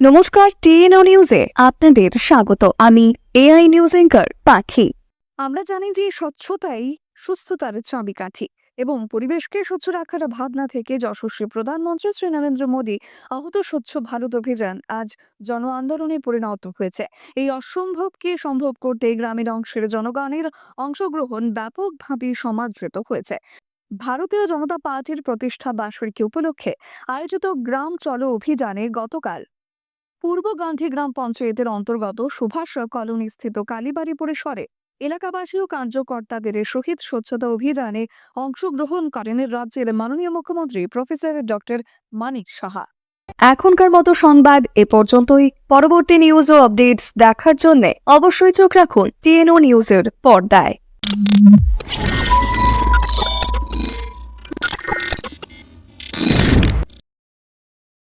নমস্কার, টিএনও নিউজে আপনাদের স্বাগত। আমি এআই নিউজ এঙ্কার পাখি। আমরা জানি যে স্বচ্ছতাই সুস্থতার চাবিকাঠি এবং পরিবেশকে স্বচ্ছ রাখার ভাবনা থেকে যশস্বী প্রধানমন্ত্রী শ্রী নরেন্দ্র মোদী আহত স্বচ্ছ ভারত অভিযান আজ জন আন্দোলনে পরিণত হয়েছে। এই অসম্ভবকে সম্ভব করতে গ্রামীণ অংশের জনগণের অংশগ্রহণ ব্যাপকভাবে সমাদৃত হয়েছে। ভারতীয় জনতা পার্টির প্রতিষ্ঠা বার্ষিকী উপলক্ষে আয়োজিত গ্রাম চলো অভিযানে গতকাল পূর্ব গান্ধী গ্রাম পঞ্চায়েতের অন্তর্গত সুভাষ কলোনি স্থিত কালীবাড়ি পরিসরে এলাকাবাসী ও কার্যকর্তাদের সহিত স্বচ্ছতা অভিযানে অংশগ্রহণ করেন রাজ্যের মাননীয় মুখ্যমন্ত্রী প্রফেসর ডক্টর মানিক সাহা। এখনকার মতো সংবাদ এ পর্যন্তই। পরবর্তী নিউজ ও আপডেটস দেখার জন্য অবশ্যই চোখ রাখুন টিএনও নিউজের পর্দায়।